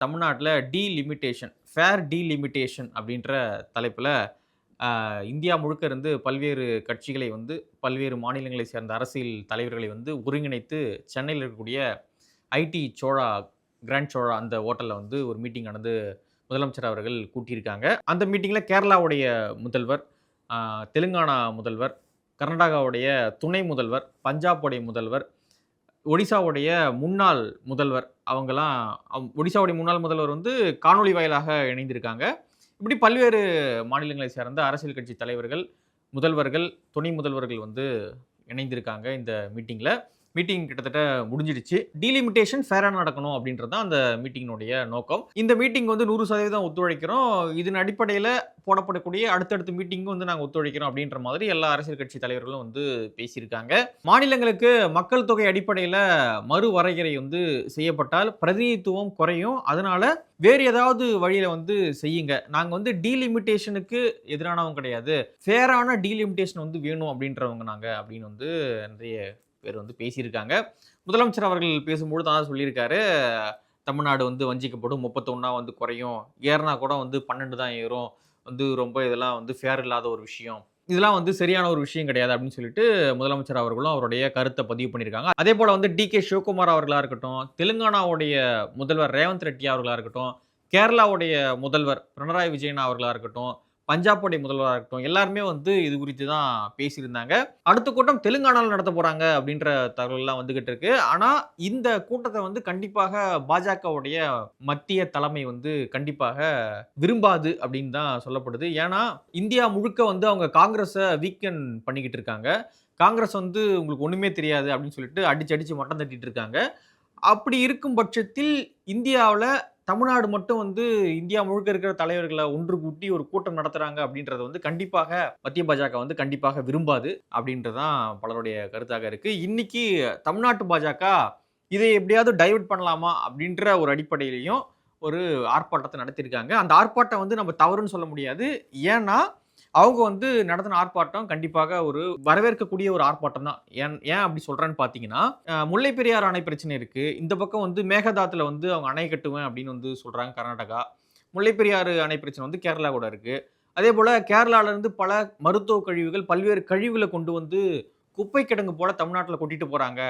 தமிழ்நாட்டில் delimitation fair delimitation அப்படின்ற தலைப்பில் இந்தியா முழுக்க இருந்து பல்வேறு கட்சிகளை வந்து பல்வேறு மாநிலங்களை சேர்ந்த அரசியல் தலைவர்களை வந்து ஒருங்கிணைத்து சென்னையில் இருக்கக்கூடிய ஐடி சோழா கிராண்ட் சோழா அந்த ஹோட்டலில் வந்து ஒரு மீட்டிங் நடந்து முதலமைச்சர் அவர்கள் கூட்டியிருக்காங்க. அந்த மீட்டிங்கில் கேரளாவுடைய முதல்வர் தெலுங்கானா முதல்வர் கர்நாடகாவுடைய துணை முதல்வர் பஞ்சாபுடைய முதல்வர் ஒடிசாவுடைய முன்னாள் முதல்வர் அவங்கெல்லாம் அவ்- ஒடிசாவுடைய முன்னாள் முதல்வர் வந்து காணொளி வாயிலாக இணைந்திருக்காங்க. இப்படி பல்வேறு மாநிலங்களை சேர்ந்த அரசியல் கட்சி தலைவர்கள் முதல்வர்கள் துணை முதல்வர்கள் வந்து இணைந்திருக்காங்க இந்த மீட்டிங்கில் மீட்டிங் கிட்டத்தட்ட முடிஞ்சிடுச்சு. டீலிமிட்டேஷன் ஃபேராக நடக்கணும் அப்படின்றது தான் அந்த மீட்டிங்கினுடைய நோக்கம். இந்த மீட்டிங் வந்து நூறு சதவீதம் ஒத்துழைக்கிறோம். இதன் அடிப்படையில் போடப்படக்கூடிய அடுத்தடுத்த மீட்டிங்கும் வந்து நாங்கள் ஒத்துழைக்கிறோம் அப்படின்ற மாதிரி எல்லா அரசியல் கட்சி தலைவர்களும் வந்து பேசியிருக்காங்க. மாநிலங்களுக்கு மக்கள் தொகை அடிப்படையில் மறு வரையறை வந்து செய்யப்பட்டால் பிரதிநிதித்துவம் குறையும். அதனால வேறு ஏதாவது வழியில் வந்து செய்யுங்க. நாங்கள் வந்து டீலிமிட்டேஷனுக்கு எதிரானவங்க கிடையாது. ஃபேரான டீலிமிட்டேஷன் வந்து வேணும் அப்படின்றவங்க நாங்கள் அப்படின்னு வந்து நிறைய பேர் வந்து பேசியிருக்காங்க. முதலமைச்சர் அவர்கள் பேசும்போது தான் சொல்லியிருக்காரு. தமிழ்நாடு வந்து வஞ்சிக்கப்படும். முப்பத்தொன்னா வந்து குறையும். ஏறினா கூட வந்து பன்னெண்டு தான் ஏறும். வந்து ரொம்ப இதெல்லாம் வந்து ஃபேர் இல்லாத ஒரு விஷயம். இதெல்லாம் வந்து சரியான ஒரு விஷயம் கிடையாது அப்படின்னு சொல்லிட்டு முதலமைச்சர் அவர்களும் அவருடைய கருத்தை பதிவு பண்ணியிருக்காங்க. அதே போல் வந்து டி கே சிவகுமார் அவர்களாக இருக்கட்டும் தெலுங்கானாவுடைய முதல்வர் ரேவந்த் ரெட்டி அவர்களாக இருக்கட்டும் கேரளாவுடைய முதல்வர் பினராயி விஜயன் அவர்களாக இருக்கட்டும் பஞ்சாபுடைய முதல்வராக இருக்கட்டும் எல்லாருமே வந்து இது குறித்து தான் பேசியிருந்தாங்க. அடுத்த கூட்டம் தெலுங்கானாவில் நடத்த போகிறாங்க அப்படின்ற தகவல்லாம் வந்துகிட்டு இருக்கு. ஆனால் இந்த கூட்டத்தை வந்து கண்டிப்பாக பாஜகவுடைய மத்திய தலைமை வந்து கண்டிப்பாக விரும்பாது அப்படின்னு தான் சொல்லப்படுது. ஏன்னா இந்தியா முழுக்க வந்து அவங்க காங்கிரஸை வீக்கன் பண்ணிக்கிட்டு இருக்காங்க. காங்கிரஸ் வந்து உங்களுக்கு ஒன்றுமே தெரியாது அப்படின்னு சொல்லிட்டு அடிச்சு அடித்து மட்டம் தட்டிட்டு இருக்காங்க. அப்படி இருக்கும் பட்சத்தில் இந்தியாவில் தமிழ்நாடு மட்டும் வந்து இந்தியா முழுக்க இருக்கிற தலைவர்களை ஒன்று கூட்டி ஒரு கூட்டம் நடத்துறாங்க அப்படின்றது வந்து கண்டிப்பாக மத்திய பாஜக வந்து கண்டிப்பாக விரும்பாது அப்படின்றதான் பலருடைய கருத்தாக இருக்கு. இன்னைக்கு தமிழ்நாட்டு பாஜக இதை எப்படியாவது டைவர்ட் பண்ணலாமா அப்படின்ற ஒரு அடிப்படையிலையும் ஒரு ஆர்ப்பாட்டத்தை நடத்தியிருக்காங்க. அந்த ஆர்ப்பாட்டம் வந்து நம்ம தவறுன்னு சொல்ல முடியாது. ஏன்னா அவங்க வந்து நடத்தின ஆர்ப்பாட்டம் கண்டிப்பாக ஒரு வரவேற்கக்கூடிய ஒரு ஆர்ப்பாட்டம் தான். ஏன் ஏன் அப்படி சொல்கிறேன்னு பார்த்தீங்கன்னா முல்லை பெரியார் அணை பிரச்சனை இருக்குது இந்த பக்கம் வந்து மேகதாத்தில் வந்து அவங்க அணை கட்டுவேன் அப்படின்னு வந்து சொல்கிறாங்க கர்நாடகா. முல்லை பெரியாறு அணை பிரச்சனை வந்து கேரளா கூட இருக்குது அதே போல் கேரளால இருந்து பல மருத்துவ கழிவுகள் பல்வேறு கழிவுகளை கொண்டு வந்து குப்பை கிடங்கு போல் தமிழ்நாட்டில் கொட்டிட்டு போகிறாங்க